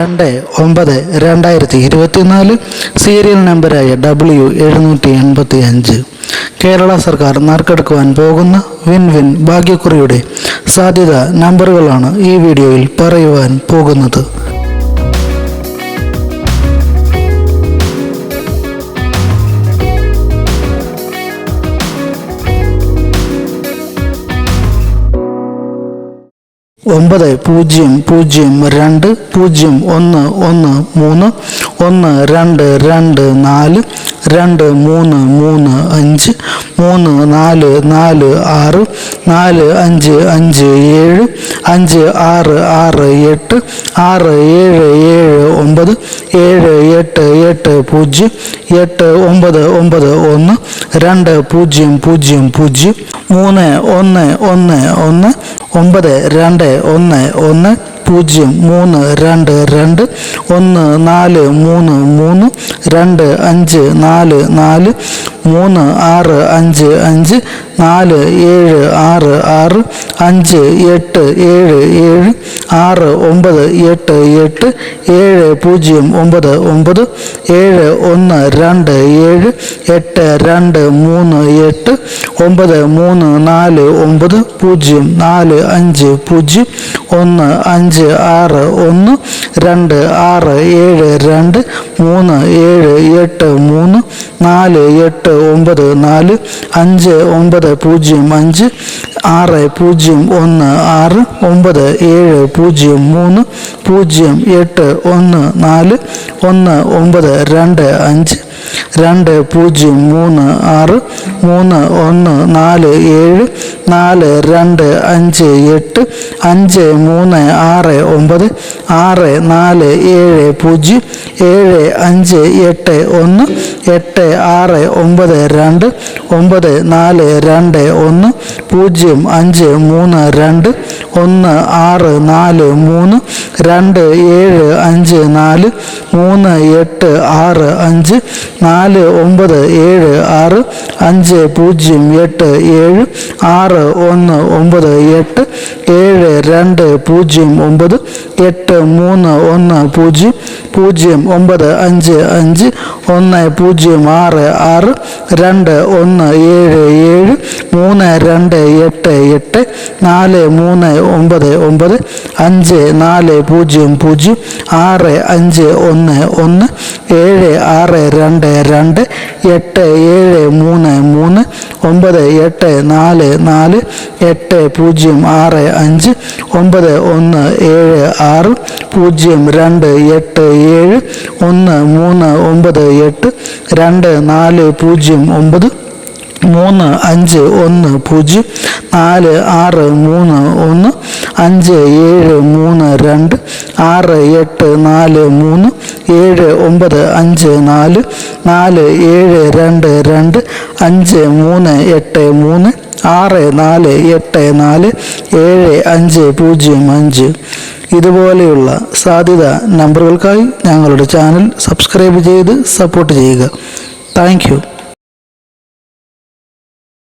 രണ്ട് ഒമ്പത് രണ്ടായിരത്തി ഇരുപത്തിനാല് സീരിയൽ നമ്പറായ ഡബ്ല്യു എഴുന്നൂറ്റി എൺപത്തി അഞ്ച്. കേരള സർക്കാർ നറുക്കെടുക്കുവാൻ പോകുന്ന വിൻ വിൻ ഭാഗ്യക്കുറിയുടെ സാധ്യത നമ്പറുകളാണ് ഈ വീഡിയോയിൽ പറയുവാൻ പോകുന്നത്. ഒമ്പത് പൂജ്യം പൂജ്യം രണ്ട് പൂജ്യം ഒന്ന് ഒന്ന് മൂന്ന് ഒന്ന് രണ്ട് രണ്ട് നാല് രണ്ട് മൂന്ന് മൂന്ന് അഞ്ച് മൂന്ന് നാല് നാല് ആറ് നാല് അഞ്ച് അഞ്ച് ഏഴ് അഞ്ച് ആറ് ആറ് എട്ട് ആറ് ഏഴ് ഏഴ് ഒമ്പത് ഏഴ് എട്ട് എട്ട് പൂജ്യം എട്ട് ഒമ്പത് ഒമ്പത് ഒന്ന് രണ്ട് പൂജ്യം പൂജ്യം പൂജ്യം മൂന്ന് ഒന്ന് ഒന്ന് ഒന്ന് ഒമ്പത് രണ്ട് ഒന്ന് ഒന്ന് പൂജ്യം മൂന്ന് രണ്ട് രണ്ട് ഒന്ന് നാല് മൂന്ന് മൂന്ന് രണ്ട് അഞ്ച് നാല് നാല് മൂന്ന് ആറ് അഞ്ച് അഞ്ച് നാല് ഏഴ് ആറ് ആറ് അഞ്ച് എട്ട് ഏഴ് ഏഴ് ആറ് ഒമ്പത് എട്ട് എട്ട് ഏഴ് പൂജ്യം ഒമ്പത് ഒമ്പത് ഏഴ് ഒന്ന് രണ്ട് ഏഴ് എട്ട് രണ്ട് മൂന്ന് എട്ട് ഒമ്പത് മൂന്ന് നാല് ഒമ്പത് പൂജ്യം നാല് അഞ്ച് പൂജ്യം ഒന്ന് അഞ്ച് ആറ് ഒന്ന് രണ്ട് ആറ് ഏഴ് രണ്ട് മൂന്ന് ഏഴ് എട്ട് മൂന്ന് നാല് എട്ട് ഒമ്പത് നാല് അഞ്ച് ഒമ്പത് പൂജ്യം അഞ്ച് ആറ് പൂജ്യം ഒന്ന് ആറ് ഒമ്പത് ഏഴ് പൂജ്യം മൂന്ന് പൂജ്യം എട്ട് ഒന്ന് നാല് ഒന്ന് ഒമ്പത് രണ്ട് അഞ്ച്. രണ്ട് പൂജ്യം മൂന്ന് ആറ് മൂന്ന് ഒന്ന് നാല് ഏഴ് നാല് രണ്ട് അഞ്ച് എട്ട് അഞ്ച് മൂന്ന് ആറ് ഒമ്പത് ആറ് നാല് ഏഴ് പൂജ്യം ഏഴ് അഞ്ച് എട്ട് ഒന്ന് എട്ട് ആറ് ഒമ്പത് രണ്ട് ഒമ്പത് നാല് രണ്ട് ഒന്ന് പൂജ്യം അഞ്ച് മൂന്ന് രണ്ട് ഒന്ന് ആറ് നാല് മൂന്ന് രണ്ട് ഏഴ് അഞ്ച് നാല് മൂന്ന് എട്ട് ആറ് അഞ്ച് നാല് ഒമ്പത് ഏഴ് ആറ് അഞ്ച് പൂജ്യം എട്ട് ഏഴ് ആറ് ഒന്ന് ഒമ്പത് എട്ട് ഏഴ് രണ്ട് പൂജ്യം ഒമ്പത് എട്ട് മൂന്ന് ഒന്ന് പൂജ്യം പൂജ്യം ഒമ്പത് അഞ്ച് അഞ്ച് ഒന്ന് പൂജ്യം ആറ് ആറ് രണ്ട് ഒന്ന് ഏഴ് ഏഴ് മൂന്ന് രണ്ട് എട്ട് എട്ട് നാല് മൂന്ന് ഒമ്പത് ഒമ്പത് അഞ്ച് നാല് പൂജ്യം പൂജ്യം ആറ് അഞ്ച് ഒന്ന് ഒന്ന് ഏഴ് ആറ് രണ്ട് രണ്ട് എട്ട് ഏഴ് മൂന്ന് മൂന്ന് ഒമ്പത് എട്ട് നാല് നാല് എട്ട് പൂജ്യം ആറ് അഞ്ച് ഒമ്പത് ഒന്ന് ഏഴ് ആറ് പൂജ്യം രണ്ട് എട്ട് ഏഴ് ഒന്ന് മൂന്ന് ഒമ്പത് എട്ട് രണ്ട് നാല് പൂജ്യം ഒമ്പത് മൂന്ന് അഞ്ച് ഒന്ന് പൂജ്യം നാല് ആറ് മൂന്ന് ഒന്ന് അഞ്ച് ഏഴ് മൂന്ന് രണ്ട് ആറ് എട്ട് നാല് മൂന്ന് ഏഴ് ഒമ്പത് അഞ്ച് നാല് നാല് ഏഴ് രണ്ട് രണ്ട് അഞ്ച് മൂന്ന് എട്ട് മൂന്ന് ആറ് നാല് എട്ട് നാല് ഏഴ് അഞ്ച് പൂജ്യം അഞ്ച്. ഇതുപോലെയുള്ള സാധ്യത നമ്പറുകൾക്കായി ഞങ്ങളുടെ ചാനൽ സബ്സ്ക്രൈബ് ചെയ്ത് സപ്പോർട്ട് ചെയ്യുക. താങ്ക്